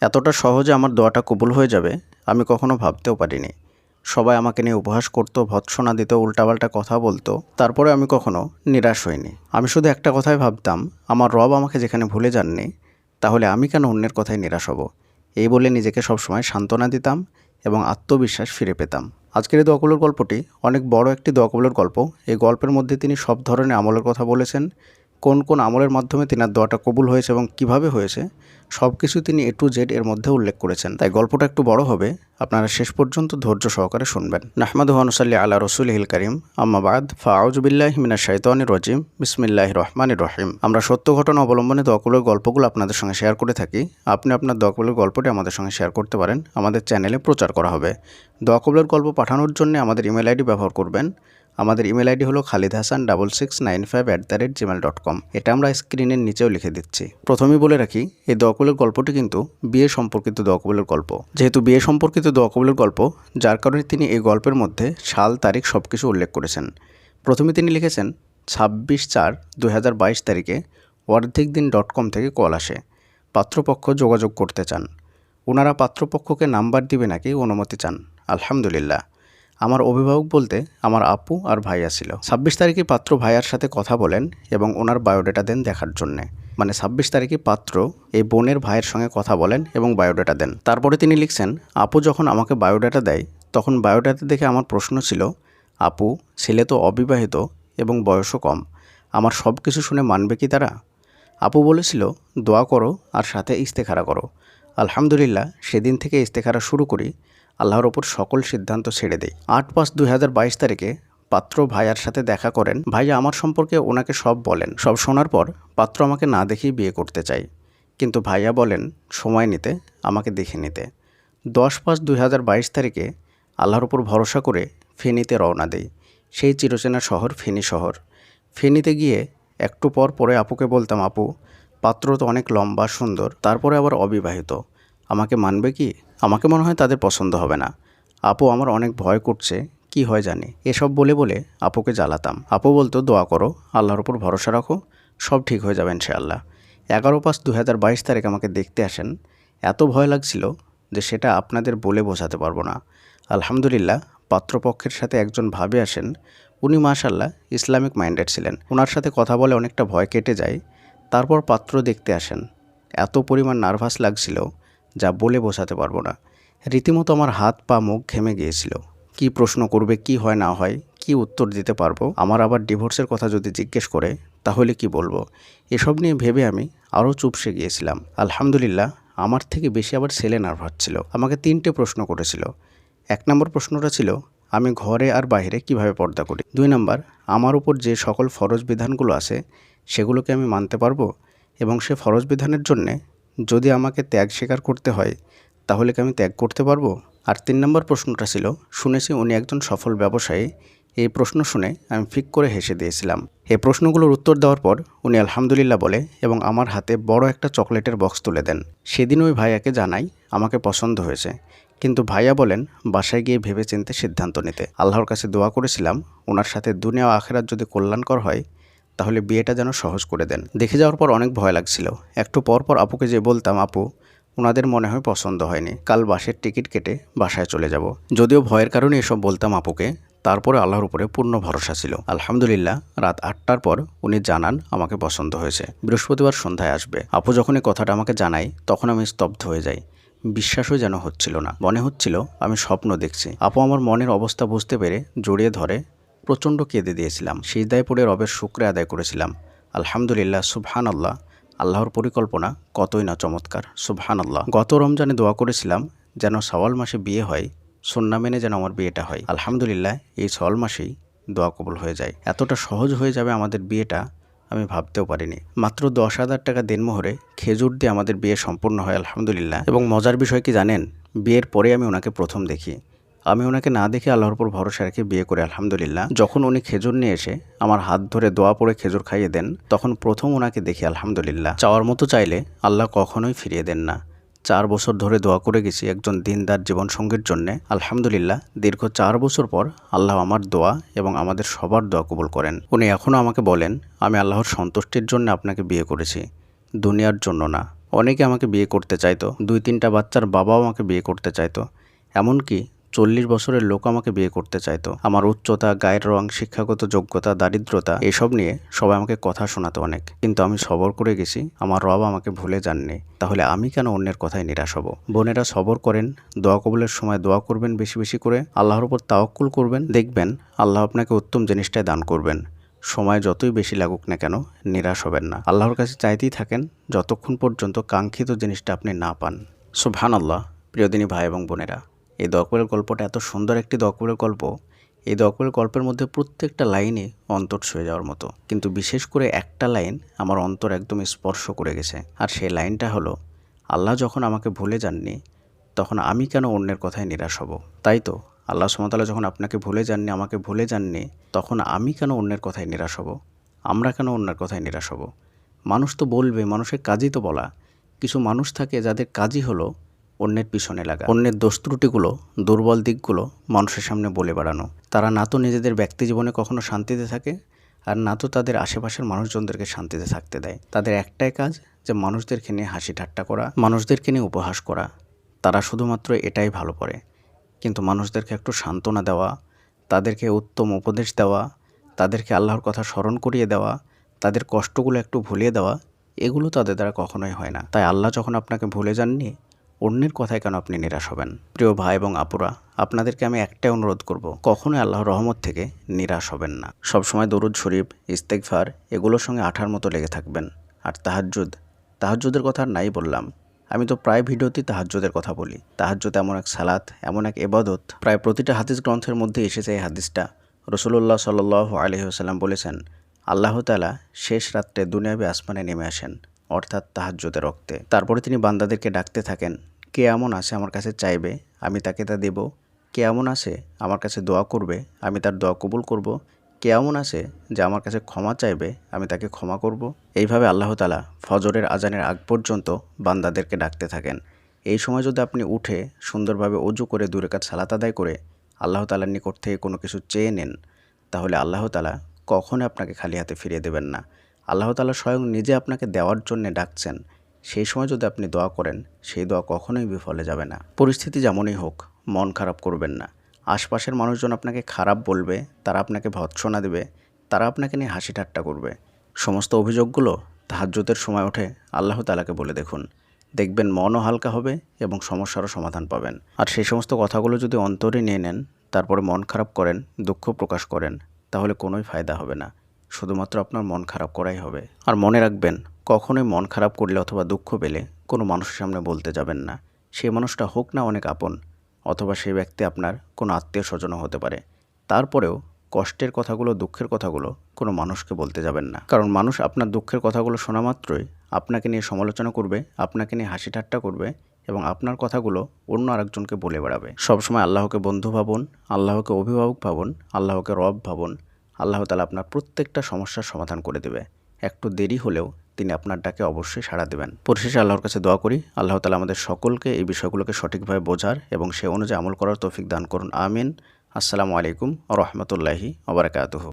এতটা সহজে আমার দোয়াটা কবুল হয়ে যাবে, আমি কখনো ভাবতেও পারিনি। সবাই আমাকে নিয়ে উপহাস করতো, ভৎসনা দিত, উল্টাপাল্টা কথা বলতো। তারপরে আমি কখনো নিরাশ হইনি। আমি শুধু একটা কথাই ভাবতাম, আমার রব আমাকে যেখানে ভুলে যাননি, তাহলে আমি কেন অন্যের কথায় নিরাশ হব? এই বলে নিজেকে সবসময় সান্ত্বনা দিতাম এবং আত্মবিশ্বাস ফিরে পেতাম। আজকের এই দোয়াকবুলের গল্পটি অনেক বড় একটি দোয়াকবুলের গল্প। এই গল্পের মধ্যে তিনি সব ধরনের আমলের কথা বলেছেন কোন কোন আমলের মাধ্যমে তিনার দোয়াটা কবুল হয়েছে এবং কীভাবে হয়েছে, সব কিছু তিনি এ টু জেড এর মধ্যে উল্লেখ করেছেন। তাই গল্পটা একটু বড় হবে, আপনারা শেষ পর্যন্ত ধৈর্য সহকারে শুনবেন। নাহমাদ হানুসাল্লি আল্লাহ রসুল হিল করিম আম্মাবাদ ফাউজবিল্লাহ মিনা শৈতানির রজিম বিসমিল্লাহ রহমান রহিম। আমরা সত্য ঘটনা অবলম্বনে দোয়াকুলের গল্পগুলো আপনাদের সঙ্গে শেয়ার করে থাকি। আপনি আপনার দোয়াকুলের গল্পটি আমাদের সঙ্গে শেয়ার করতে পারেন। আমাদের চ্যানেলে প্রচার করা হবে। দোয়াকুলের গল্প পাঠানোর জন্য আমাদের ইমেল আইডি ব্যবহার করবেন আমাদের ইমেল আইডি হলো Khalid Hasan double six nine five at the rate gmail dot com এটা আমরা স্ক্রিনের নিচেও লিখে দিচ্ছি। প্রথমেই বলে রাখি, এই দোয়াকুলের গল্পটি কিন্তু বিয়ে সম্পর্কিত দোয়াকুলের গল্প। যেহেতু বিয়ে সম্পর্কিত দোয়াকুলের গল্প, যার কারণে তিনি এই গল্পের মধ্যে সাল, তারিখ সব কিছু উল্লেখ করেছেন। প্রথমে তিনি লিখেছেন, ছাব্বিশ চার দু বাইশ তারিখে অর্ধেক দিন ডট কম থেকে কল আসে। পাত্রপক্ষ যোগাযোগ করতে চান। ওনারা পাত্রপক্ষকে নাম্বার দিবে নাকি অনুমতি চান। আলহামদুলিল্লাহ। আমার অভিভাবক বলতে আমার আপু আর ভাইয়া ছিল ছাব্বিশ তারিখে পাত্র ভাইয়ার সাথে কথা বলেন এবং ওনার বায়োডাটা দেন দেখার জন্যে। মানে ছাব্বিশ তারিখে পাত্র এই বোনের ভাইয়ের সঙ্গে কথা বলেন এবং বায়োডাটা দেন। তারপরে তিনি লিখছেন, আপু যখন আমাকে বায়োডাটা দেয়, তখন বায়োডাটা দেখে আমার প্রশ্ন ছিল, আপু, ছেলে তো অবিবাহিত এবং বয়সও কম, আমার সব কিছু শুনে মানবে কি তারা আপু বলেছিল, দোয়া করো আর সাথে ইস্তেখারা করো। আলহামদুলিল্লাহ, সেদিন থেকে ইস্তেখারা শুরু করি আল্লাহর ওপর সকল সিদ্ধান্ত ছেড়ে দেই। আট পাঁচ দুই তারিখে পাত্র ভাইয়ার সাথে দেখা করেন। ভাইয়া আমার সম্পর্কে ওনাকে সব বলেন। সব শোনার পর পাত্র আমাকে না দেখেই বিয়ে করতে চাই। কিন্তু ভাইয়া বলেন, সময় নিতে, আমাকে দেখে নিতে। দশ পাঁচ দুই তারিখে আল্লাহর ওপর ভরসা করে ফেনীতে রওনা দেই। সেই চিরচেনা শহর ফেনী শহর। ফেনীতে গিয়ে একটু পর পরে আপুকে বলতাম, আপু, পাত্র তো অনেক লম্বা, সুন্দর। তারপরে আবার অবিবাহিত। আমাকে মানবে কি? আমাকে মনে হয় তাদের পছন্দ হবে না। আপু আমার অনেক ভয় করছে, কি হয় জানি। এসব বলে বলে আপুকে জ্বালাতাম। আপু বলতো, দোয়া করো, আল্লাহর উপর ভরসা রাখো, সব ঠিক হয়ে যাবে ইনশাআল্লাহ। এগারো পাঁচ দু হাজার বাইশ তারিখ আমাকে দেখতে আসেন। এত ভয় লাগছিল যে সেটা আপনাদের বলে বোঝাতে পারব না। আলহামদুলিল্লাহ, পাত্রপক্ষের সাথে একজন ভাবে আসেন। উনি মাশাল্লাহ ইসলামিক মাইন্ডেড ছিলেন। ওনার সাথে কথা বলে অনেকটা ভয় কেটে যায়। তারপর পাত্র দেখতে আসেন। এত পরিমাণ নার্ভাস লাগছিল যা বলে বোঝাতে পারব না। রীতিমতো আমার হাত পা মুখ ঘেমে গিয়েছিল। কি প্রশ্ন করবে, কি হয়, না হয়, কি উত্তর দিতে পারব? আমার আবার ডিভোর্সের কথা যদি জিজ্ঞেস করে, তাহলে কি বলব? এসব নিয়ে ভেবে আমি আরও চুপসে গিয়েছিলাম। আলহামদুলিল্লাহ, আমার থেকে বেশি আবার ছেলে নার্ভাস ছিল আমাকে তিনটে প্রশ্ন করেছিল। এক নম্বর প্রশ্নটা ছিল, আমি ঘরে আর বাইরে কীভাবে পর্দা করি? দুই নম্বর, আমার উপর যে সকল ফরজ বিধানগুলো আছে, সেগুলোকে আমি মানতে পারব? এবং সে ফরজ বিধানের জন্যে যদি আমাকে ত্যাগ স্বীকার করতে হয়, তাহলে কি আমি ত্যাগ করতে পারব? আর তিন নম্বর প্রশ্নটা ছিল, শুনেছি উনি একজন সফল ব্যবসায়ী। এই প্রশ্ন শুনে আমি ফিক করে হেসে দিয়েছিলাম। এই প্রশ্নগুলোর উত্তর দেওয়ার পর উনি আলহামদুলিল্লাহ বলে, এবং আমার হাতে বড় একটা চকলেটের বক্স তুলে দেন। সেদিন ওই ভাইয়াকে জানাই আমাকে পছন্দ হয়েছে। কিন্তু ভাইয়া বলেন, বাসায় গিয়ে ভেবে চিনতে সিদ্ধান্ত নিতে। আল্লাহর কাছে দোয়া করেছিলাম ওনার সাথে দুনিয়া আখেরাত যদি কল্যাণকর হয় তাহলে বিয়েটা যেন সহজ করে দেন। দেখে যাওয়ার পর অনেক ভয় লাগছিল। একটু পর পর আপুকে যে বলতাম, আপু ওনাদের মনে হয় পছন্দ হয়নি। কাল বাসের টিকিট কেটে বাসায় চলে যাব। যদিও ভয়ের কারণে এসব বলতাম আপুকে, তারপরে আল্লাহর উপরে পূর্ণ ভরসা ছিল। আলহামদুলিল্লাহ, রাত আটটার পর উনি জানান আমাকে পছন্দ হয়েছে। বৃহস্পতিবার সন্ধ্যায় আসবে। আপু যখন এই কথাটা আমাকে জানাই তখন আমি স্তব্ধ হয়ে যাই। বিশ্বাসও যেন হচ্ছিল না। মনে হচ্ছিল, আমি স্বপ্ন দেখছি। আপু আমার মনের অবস্থা বুঝতে পেরে জড়িয়ে ধরে প্রচণ্ড কেঁদে দিয়েছিলাম। সিজদায় পড়ে রবের শুক্রে আদায় করেছিলাম। আলহামদুলিল্লাহ সুবহান আল্লাহ আল্লাহর পরিকল্পনা কতই না চমৎকার। সুবহান আল্লাহ গত রমজানে দোয়া করেছিলাম যেন সওয়াল মাসে বিয়ে হয়, সন্না মেনে যেন আমার বিয়েটা হয়। আলহামদুলিল্লাহ, এই সওয়াল মাসেই দোয়া কবল হয়ে যায়। এতটা সহজ হয়ে যাবে আমাদের বিয়েটা আমি ভাবতেও পারিনি। মাত্র দশ হাজার টাকা দিনমোহরে খেজুর দিয়ে আমাদের বিয়ে সম্পূর্ণ হয়, আলহামদুলিল্লাহ। এবং মজার বিষয় কি জানেন? বিয়ের পরে আমি ওনাকে প্রথম দেখি। আমি ওনাকে না দেখে আল্লাহর উপর ভরসা রেখে বিয়ে করে, আলহামদুলিল্লাহ। যখন উনি খেজুর নিয়ে এসে আমার হাত ধরে দোয়া পড়ে খেজুর খাইয়ে দেন, তখন প্রথম ওনাকে দেখি, আলহামদুলিল্লাহ। চাওয়ার মতো চাইলে আল্লাহ কখনোই ফিরিয়ে দেন না। চার বছর ধরে দোয়া করে গেছি একজন দিনদার জীবনসঙ্গীর জন্যে। আলহামদুলিল্লাহ, দীর্ঘ চার বছর পর আল্লাহ আমার দোয়া এবং আমাদের সবার দোয়া কবুল করেন। উনি এখনও আমাকে বলেন, আমি আল্লাহর সন্তুষ্টির জন্য আপনাকে বিয়ে করেছি, দুনিয়ার জন্য না। অনেকে আমাকে বিয়ে করতে চাইতো, দুই তিনটা বাচ্চার বাবাও আমাকে বিয়ে করতে চাইতো। এমনকি চল্লিশ বছরের লোক আমাকে বিয়ে করতে চাইতো। আমার উচ্চতা, গায়ের রং, শিক্ষাগত যোগ্যতা, দারিদ্রতা, এসব নিয়ে সবাই আমাকে কথা শোনাতো অনেক। কিন্তু আমি সবর করে গেছি, আমার রব আমাকে ভুলে যাননি। তাহলে আমি কেন অন্যের কথায় নিরাশ হব? বোনেরা সবর করেন, দোয়া কবলের সময় দোয়া করবেন বেশি বেশি করে, আল্লাহর উপর তাওয়াক্কুল করবেন, দেখবেন আল্লাহ আপনাকে উত্তম জিনিসটাই দান করবেন। সময় যতই বেশি লাগুক না কেন, নিরাশ হবেন না। আল্লাহর কাছে চাইতেই থাকেন, যতক্ষণ পর্যন্ত কাঙ্ক্ষিত জিনিসটা আপনি না পান। সুবহান আল্লাহ প্রিয়দিনী ভাই এবং বোনেরা। এই দকবেলের গল্পটা এত সুন্দর একটি দকবেলের গল্প, এই দকবেলের গল্পের মধ্যে প্রত্যেকটা লাইনে অন্তর ছুঁয়ে যাওয়ার মতো। কিন্তু বিশেষ করে একটা লাইন আমার অন্তর একদম স্পর্শ করে গেছে। আর সেই লাইনটা হলো, আল্লাহ যখন আমাকে ভুলে যাননি, তখন আমি কেন অন্যের কথায় নিরাশ হব? তাই তো, আল্লাহ সুমতাল্লাহ যখন আপনাকে ভুলে যাননি, আমাকে ভুলে যাননি, তখন আমি কেন অন্যের কথায় নিরাশ হব? আমরা কেন অন্যের কথায় নিরাশ হব? মানুষ তো বলবে, মানুষের কাজই তো বলা। কিছু মানুষ থাকে যাদের কাজই হলো অন্যের পিছনে লাগা। অন্যের দোষ ত্রুটিগুলো, দুর্বল দিকগুলো মানুষের সামনে বলে বেড়ানো। তারা না তো নিজেদের ব্যক্তি জীবনে কখনো শান্তিতে থাকে, আর না তো তাদের আশেপাশের মানুষজনদেরকে শান্তিতে থাকতে দেয়। তাদের একটাই কাজ, যে মানুষদেরকে নিয়ে হাসি ঠাট্টা করা, মানুষদেরকে নিয়ে উপহাস করা। তারা শুধুমাত্র এটাই ভালো করে। কিন্তু মানুষদেরকে একটু সান্ত্বনা দেওয়া, তাদেরকে উত্তম উপদেশ দেওয়া, তাদেরকে আল্লাহর কথা স্মরণ করিয়ে দেওয়া, তাদের কষ্টগুলো একটু ভুলিয়ে দেওয়া, এগুলো তাদের দ্বারা কখনোই হয় না। তাই আল্লাহ যখন আপনাকে ভুলে যাননি অন্যের কথায় কেন আপনি নিরাশ হবেন? প্রিয় ভাই এবং আপুরা, আপনাদেরকে আমি একটাই অনুরোধ করব, কখনোই আল্লাহর রহমত থেকে নিরাশ হবেন না। সবসময় দরুদ শরীফ ইস্তেকফার এগুলোর সঙ্গে আঠার মতো লেগে থাকবেন। আর তাহাজ্জুদ, তাহাজ্জুদের কথা নাই বললাম। আমি তো প্রায় ভিডিওতেই তাহাজ্জুদের কথা বলি। তাহাজ্জুদ এমন এক সালাত, এমন এক এবাদত প্রায় প্রতিটা হাদিস গ্রন্থের মধ্যে এসেছে এই হাদিসটা। রসুল্লাহ সাল আলহিহাসাল্লাম বলেছেন, আল্লাহ তালা শেষ রাত্রে দুনিয়াবি আসমানে নেমে আসেন। অর্থাৎ তাহাজ্জুদের রক্তে। তারপরে তিনি বান্দাদেরকে ডাকতে থাকেন, কে এমন আছে আমার কাছে চাইবে? আমি তাকে তা দেব। কে এমন আছে আমার কাছে দোয়া করবে? আমি তার দোয়া কবুল করব। কে এমন আছে যে আমার কাছে ক্ষমা চাইবে? আমি তাকে ক্ষমা করব। এইভাবে আল্লাহ তালা ফজরের আজানের আগ পর্যন্ত বান্দাদেরকে ডাকতে থাকেন। এই সময় যদি আপনি উঠে সুন্দরভাবে অজু করে দূরে কাজ সালাত আদায় করে আল্লাহ তালার নিকট থেকে কোনো কিছু চেয়ে নেন, তাহলে আল্লাহ তালা কখনো আপনাকে খালি হাতে ফিরিয়ে দেবেন না। আল্লাহ তালা স্বয়ং নিজে আপনাকে দেওয়ার জন্যে ডাকছেন। সেই সময় যদি আপনি দোয়া করেন, সেই দোয়া কখনোই বিফলে যাবে না। পরিস্থিতি যেমনই হোক, মন খারাপ করবেন না। আশপাশের মানুষজন আপনাকে খারাপ বলবে, তারা আপনাকে ভৎসনা দেবে, তারা আপনাকে নিয়ে হাসি ঠাট্টা করবে। সমস্ত অভিযোগগুলো তাহাজ্যতের সময় ওঠে, আল্লাহ তালাকে বলে দেখুন। দেখবেন মনও হালকা হবে এবং সমস্যারও সমাধান পাবেন। আর সেই সমস্ত কথাগুলো যদি অন্তরে নিয়ে নেন, তারপরে মন খারাপ করেন, দুঃখ প্রকাশ করেন, তাহলে কোনোই ফায়দা হবে না। শুধুমাত্র আপনার মন খারাপ করাই হবে। আর মনে রাখবেন, কখনোই মন খারাপ করলে অথবা দুঃখ পেলে কোনো মানুষের সামনে বলতে যাবেন না। সেই মানুষটা হোক না অনেক আপন, অথবা সেই ব্যক্তি আপনার কোনো আত্মীয় স্বজনও হতে পারে। তারপরেও কষ্টের কথাগুলো, দুঃখের কথাগুলো কোনো মানুষকে বলতে যাবেন না। কারণ মানুষ আপনার দুঃখের কথাগুলো শোনা মাত্রই আপনাকে নিয়ে সমালোচনা করবে, আপনাকে নিয়ে হাসি ঠাট্টা করবে এবং আপনার কথাগুলো অন্য আরেকজনকে বলে বেড়াবে। সবসময় আল্লাহকে বন্ধু ভাবুন, আল্লাহকে অভিভাবক ভাবুন, আল্লাহকে রব ভাবুন আল্লাহ তালা আপনার প্রত্যেকটা সমস্যার সমাধান করে দেবে। একটু দেরি হলেও তিনি আপনার ডাকে অবশ্যই সাড়া দেবেন। পরিশেষে আল্লাহর কাছে দোয়া করি, আল্লাহ তালা আমাদের সকলকে এই বিষয়গুলোকে সঠিকভাবে বোঝার এবং সে অনুযায়ী আমল করার তৌফিক দান করুন। আমিন। আসসালামু আলাইকুম রহমতুল্লাহি ওবরাকাতুহ